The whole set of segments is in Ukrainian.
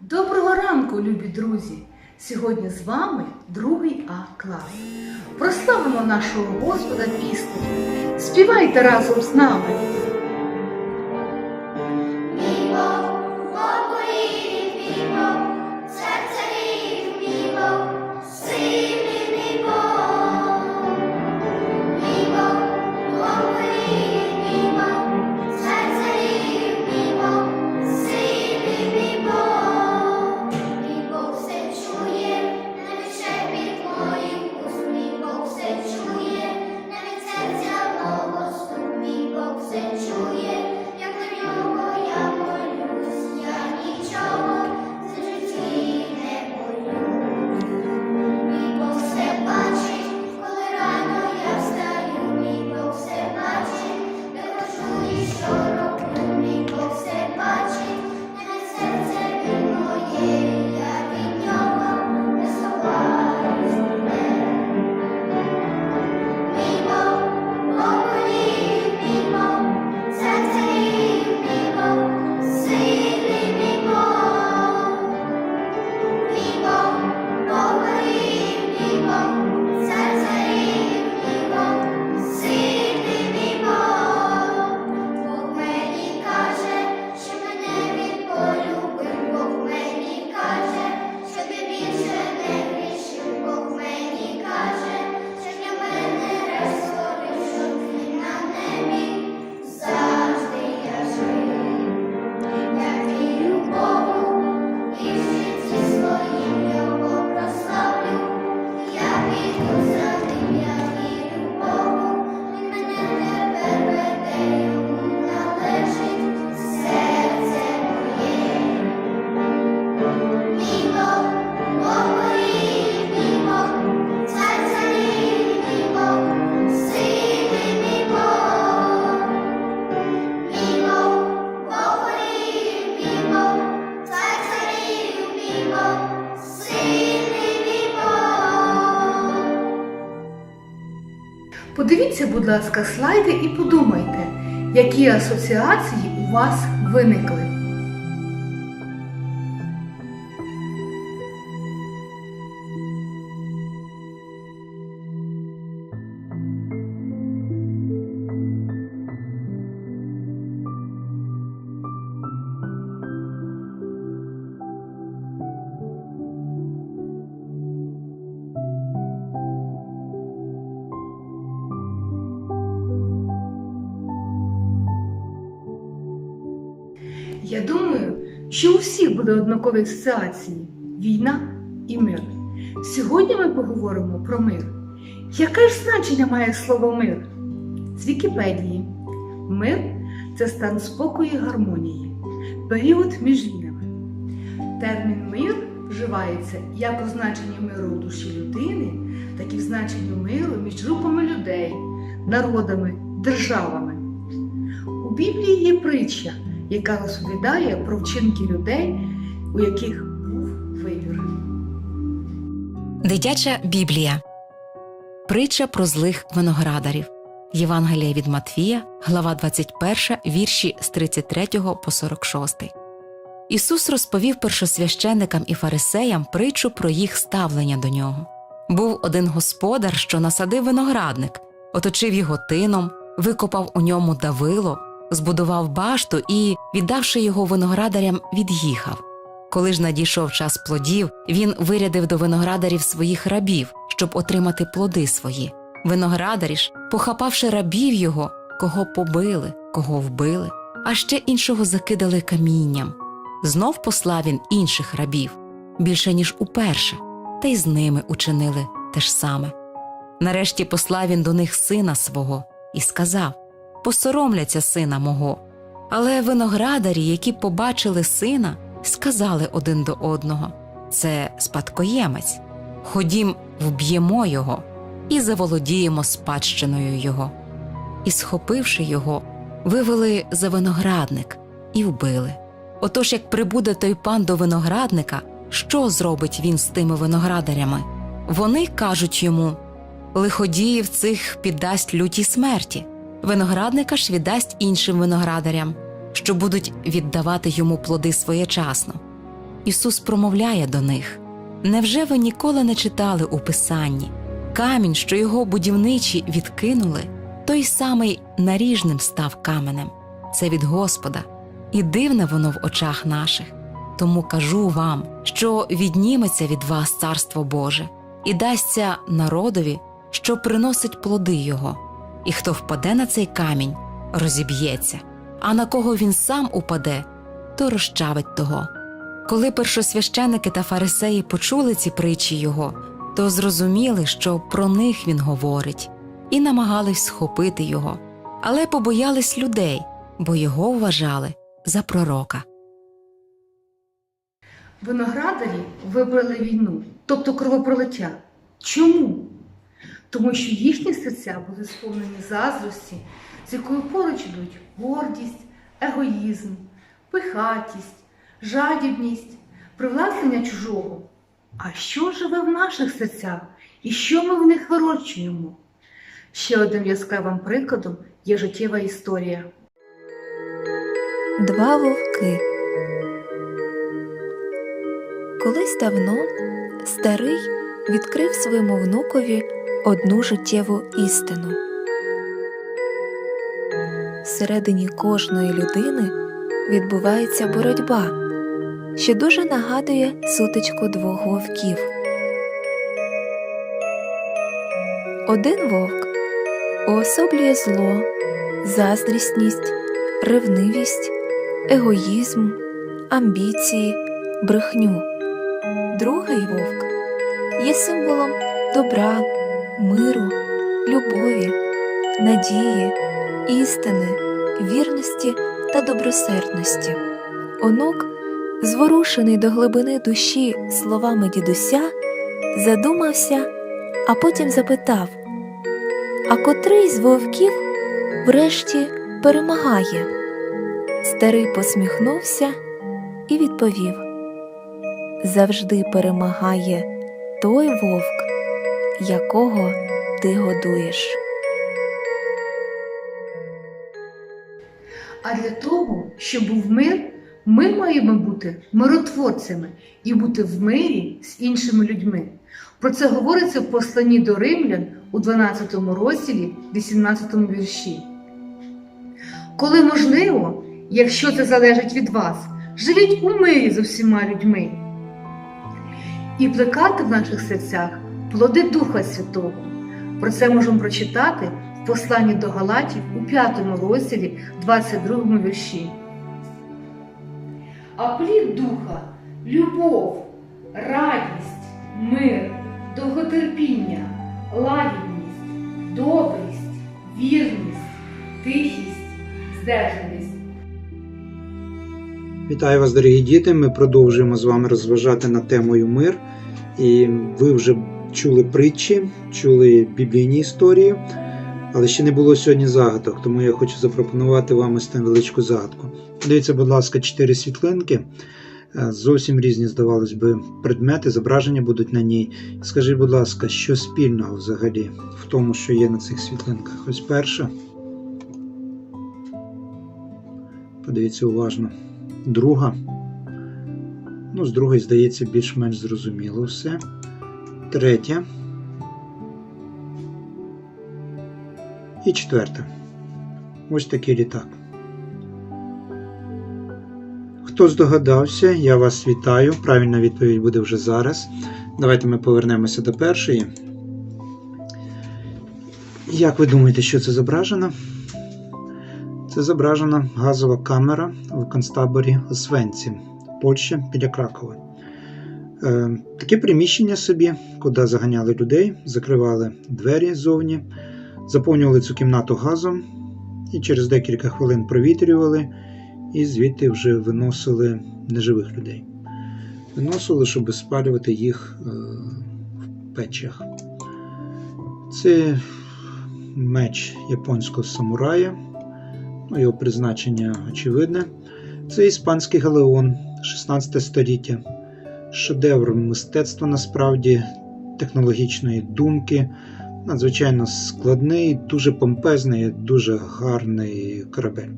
Доброго ранку, любі друзі! Сьогодні з вами другий А клас. Прославимо нашого Господа піснею. Співайте разом з нами. Будь ласка, слайди і подумайте, які асоціації у вас виникли. Що у всіх буде однакові асоціації війна і мир. Сьогодні ми поговоримо про мир. Яке ж значення має слово мир? З Вікіпедії. Мир це стан спокою і гармонії, період між війнами. Термін мир вживається як у значенні миру у душі людини, так і в значенні миру між групами людей, народами, державами. У Біблії є притча, яка розповідає про вчинки людей, у яких був вибір. Дитяча Біблія. Притча про злих виноградарів. Євангелія від Матвія, глава 21, вірші з 33 по 46. Ісус розповів першосвященникам і фарисеям притчу про їх ставлення до нього. Був один господар, що насадив виноградник, оточив його тином, викопав у ньому давило, збудував башту і, віддавши його виноградарям, від'їхав. Коли ж надійшов час плодів, він вирядив до виноградарів своїх рабів, щоб отримати плоди свої. Виноградарі ж, похапавши рабів його, кого побили, кого вбили, а ще іншого закидали камінням. Знов послав він інших рабів, більше ніж уперше, та й з ними учинили те ж саме. Нарешті послав він до них сина свого і сказав: Посоромляться сина мого. Але виноградарі, які побачили сина, сказали один до одного: це спадкоємець. Ходім, вб'ємо його і заволодіємо спадщиною його. І, схопивши його, вивели за виноградник і вбили. Отож, як прибуде той пан до виноградника, що зробить він з тими виноградарями? Вони кажуть йому лиходіїв цих піддасть лютій смерті, виноградника ж віддасть іншим виноградарям, що будуть віддавати йому плоди своєчасно. Ісус промовляє до них: Невже ви ніколи не читали у Писанні? Камінь, що його будівничі відкинули, той самий наріжним став каменем. Це від Господа, і дивне воно в очах наших. Тому кажу вам, що відніметься від вас царство Боже, і дасться народові, що приносить плоди його, і хто впаде на цей камінь, розіб'ється, а на кого він сам упаде, то розчавить того. Коли першосвященики та фарисеї почули ці притчі його, то зрозуміли, що про них він говорить, і намагались схопити його, але побоялись людей, бо його вважали за пророка. Виноградарі вибрали війну, тобто кровопролиття. Чому? Тому що їхні серця були сповнені заздрості, з якою поруч ідуть гордість, егоїзм, пихатість, жадібність, привласнення чужого. А що живе в наших серцях і що ми в них вирощуємо? Ще одним яскравим прикладом є життєва історія. Два вовки. Колись давно старий відкрив своєму внукові одну життєву істину. Всередині кожної людини відбувається боротьба, що дуже нагадує сутичку двох вовків. Один вовк уособлює зло, заздрісність, ревнивість, егоїзм, амбіції, брехню. Другий вовк є символом добра, миру, любові, надії, істини, вірності та добросердності. Онук, зворушений до глибини душі словами дідуся, задумався, а потім запитав: А котрий з вовків врешті перемагає? Старий посміхнувся і відповів: Завжди перемагає той вовк, якого ти годуєш. А для того, щоб був мир, ми маємо бути миротворцями і бути в мирі з іншими людьми. Про це говориться в посланні до римлян у 12 розділі, 18 вірші. Коли можливо, якщо це залежить від вас, живіть у мирі з усіма людьми і плекати в наших серцях плоди Духа Святого. Про це можемо прочитати в посланні до Галатів у 5 розділі, 22 вірші. А плід Духа любов, радість, мир, довготерпіння, лагідність, добрість, вірність, тихість, здержаність. Вітаю вас, дорогі діти. Ми продовжуємо з вами розважати над темою мир. І ви вже чули притчі, чули біблійні історії, але ще не було сьогодні загадок, тому я хочу запропонувати вам ось невеличку загадку. Дивіться, будь ласка, чотири світлинки. Е, Зовсім різні, здавалось би, предмети, зображення будуть на ній. Скажіть, будь ласка, що спільного взагалі в тому, що є на цих світлинках? Ось перша. Подивіться уважно. Друга. Ну, з другої, здається, більш-менш зрозуміло все. Третя. І четверта. Ось такий літак. Хто здогадався, я вас вітаю. Правильна відповідь буде вже зараз. Давайте ми повернемося до першої. Як ви думаєте, що це зображено? Це зображена газова камера в концтаборі Освенцім, Польща біля Кракова. Е, таке приміщення собі, куди заганяли людей, закривали двері ззовні, заповнювали цю кімнату газом і через декілька хвилин провітрювали, і звідти вже виносили неживих людей. Виносили, щоб спалювати їх е, в печах. Це меч японського самурая. Ну, його призначення очевидне. Це іспанський галеон 16 століття, шедевр мистецтва насправді, технологічної думки, надзвичайно складний, дуже помпезний, дуже гарний корабель.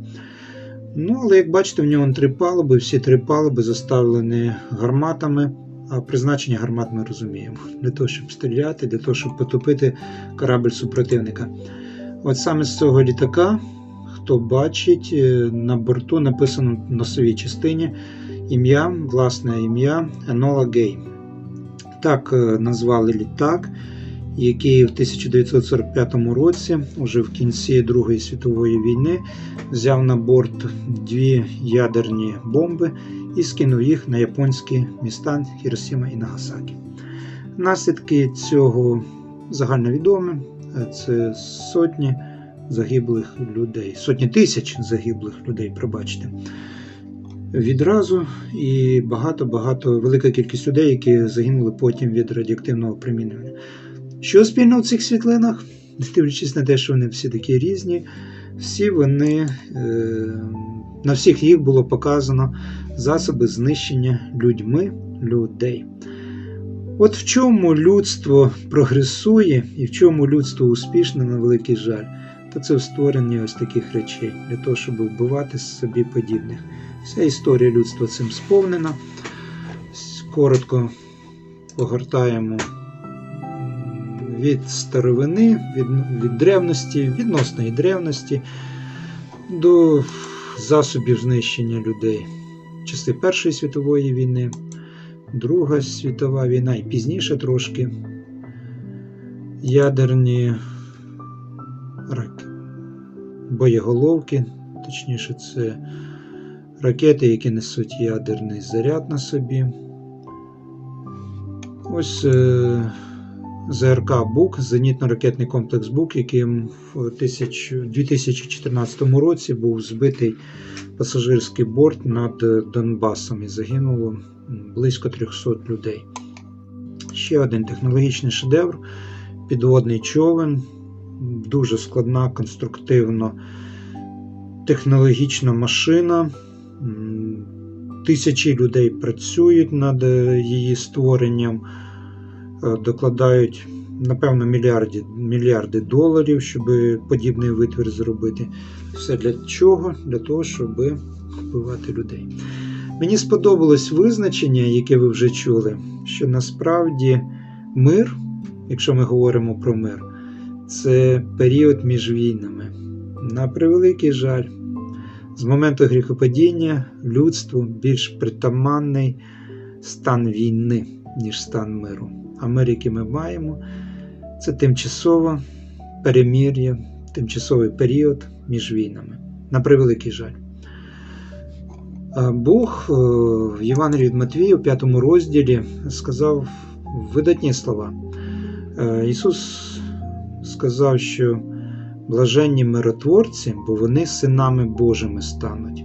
Ну, але як бачите, в нього три палуби, всі три палуби заставлені гарматами. А призначення гармат ми розуміємо. Для того, щоб стріляти, для того, щоб потопити корабль супротивника. От саме з цього літака, хто бачить, е, на борту написано в носовій частині ім'я, власне ім'я Енола Гей. Так е, назвали літак, який в 1945 році, уже в кінці Другої світової війни, взяв на борт дві ядерні бомби і скинув їх на японські міста Хіросіма і Нагасакі. Наслідки цього загальновідомі. Е, Це сотні загиблих людей, сотні тисяч загиблих людей, пробачте. Відразу і багато-багато велика кількість людей, які загинули потім від радіоактивного примінення. Що спільно у цих світлинах? Дивлячись на те, що вони всі такі різні, всі вони е, на всіх їх було показано засоби знищення людьми людей. От в чому людство прогресує і в чому людство успішне, на великий жаль, то це в створенні ось таких речей для того, щоб вбивати собі подібних. Вся історія людства цим сповнена. Коротко погортаємо від старовини, від, від древності, відносної древності до засобів знищення людей. Часи Першої світової війни, Друга світова війна і пізніше трошки ядерні боєголовки, точніше, це ракети, які несуть ядерний заряд на собі. Ось е, ЗРК БУК, зенітно-ракетний комплекс БУК, яким в 2014 році був збитий пасажирський борт над Донбасом і загинуло близько 300 людей. Ще один технологічний шедевр підводний човен, дуже складна, конструктивно технологічна машина. Тисячі людей працюють над е, її створенням, е, докладають, напевно, мільярди, мільярди доларів, щоб подібний витвір зробити. Все для чого? Для того, щоб вбивати людей. Мені сподобалось визначення, яке ви вже чули, що насправді мир, якщо ми говоримо про мир, це період між війнами. На превеликий жаль, з моменту гріхопадіння людству більш притаманний стан війни, ніж стан миру. А мир, який ми маємо, це тимчасове перемір'я, тимчасовий період між війнами. На превеликий жаль. Бог е, в Євангелії від Матвія, у п'ятому розділі, сказав видатні слова. Е, Ісус сказав, що блаженні миротворці, бо вони синами Божими стануть.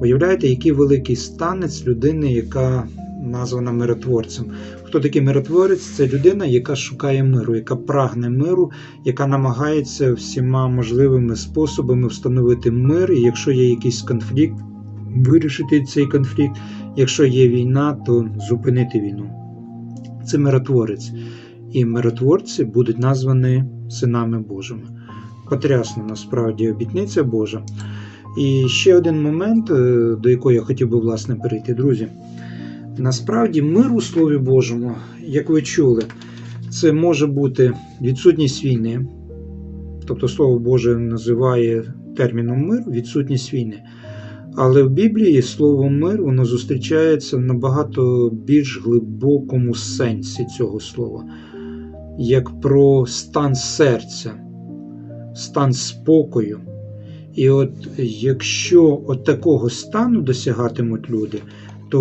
Уявляєте, який великий станець людини, яка названа миротворцем. Хто такий миротворець? Це людина, яка шукає миру, яка прагне миру, яка намагається всіма можливими способами встановити мир, і якщо є якийсь конфлікт, вирішити цей конфлікт. Якщо є війна, то зупинити війну. Це миротворець. І миротворці будуть названі синами Божими. Потрясна насправді обітниця Божа. І ще один момент, е, до якого я хотів би власне перейти, друзі. Насправді, мир у Слові Божому, як ви чули, це може бути відсутність війни. Тобто Слово Боже називає терміном мир відсутність війни. Але в Біблії слово мир воно зустрічається в набагато більш глибокому сенсі цього слова, як про стан серця, стан спокою. І от якщо от такого стану досягатимуть люди, то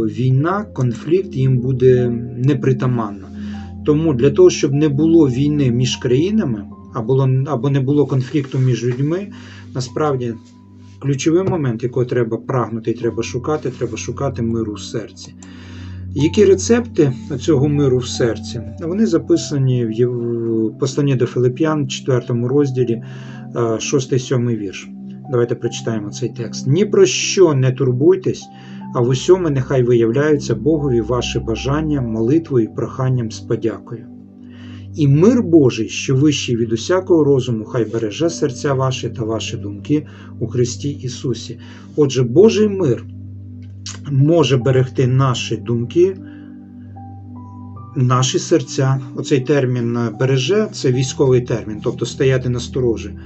війна, конфлікт їм буде непритаманна. Тому для того, щоб не було війни між країнами, або, не було конфлікту між людьми, насправді ключовий момент, якого треба прагнути і треба шукати, треба шукати миру в серці. Які рецепти цього миру в серці? Вони записані в посланні до Филип'ян, 4 розділі, 6-7 вірш. Давайте прочитаємо цей текст. Ні про що не турбуйтесь, а в усьому нехай виявляються Богові ваші бажання, молитвою проханням з подякою. І мир Божий, що вищий від усякого розуму, хай береже серця ваші та ваші думки у Христі Ісусі. Отже, Божий мир може берегти наші думки, наші серця. Оцей термін е, береже це військовий термін, тобто стояти на сторожі.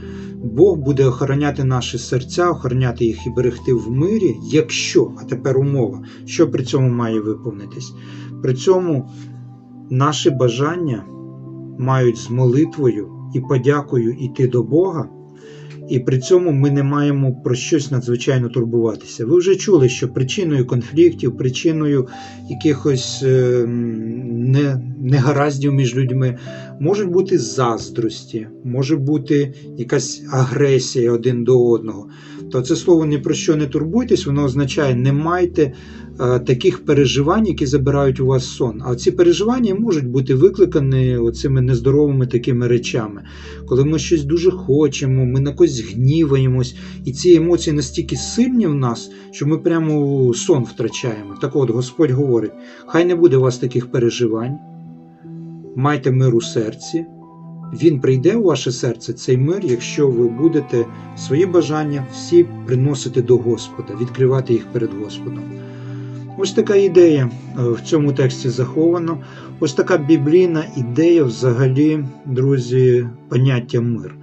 Бог буде охороняти наші серця, охороняти їх і берегти в мирі, якщо, а тепер умова, що при цьому має виповнитись. При цьому наші бажання мають з молитвою і подякою йти до Бога, і при цьому ми не маємо про щось надзвичайно турбуватися. Ви вже чули, що причиною конфліктів, причиною якихось е, не, негараздів між людьми можуть бути заздрості, може бути якась агресія один до одного. То це слово ні про що не турбуйтесь, воно означає не майте е, таких переживань, які забирають у вас сон. А ці переживання можуть бути викликані оцими нездоровими такими речами. Коли ми щось дуже хочемо, ми на когось гніваємось, і ці емоції настільки сильні в нас, що ми прямо сон втрачаємо. Так от Господь говорить: хай не буде у вас таких переживань, майте мир у серці. Він прийде у ваше серце, цей мир, якщо ви будете свої бажання всі приносити до Господа, відкривати їх перед Господом. Ось така ідея е, в цьому тексті захована. Ось така біблійна ідея, взагалі, друзі, поняття мир.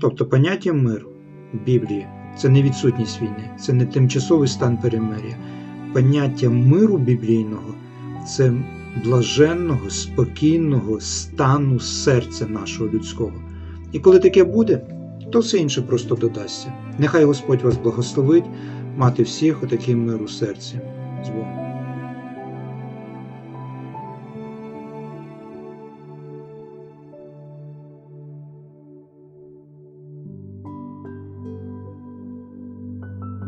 Тобто поняття мир в Біблії це не відсутність війни, це не тимчасовий стан перемир'я. Поняття миру біблійного це блаженного, спокійного стану серця нашого людського. І коли таке буде, то все інше просто додасться. Нехай Господь вас благословить, мати всіх отаким миру серці. Богом.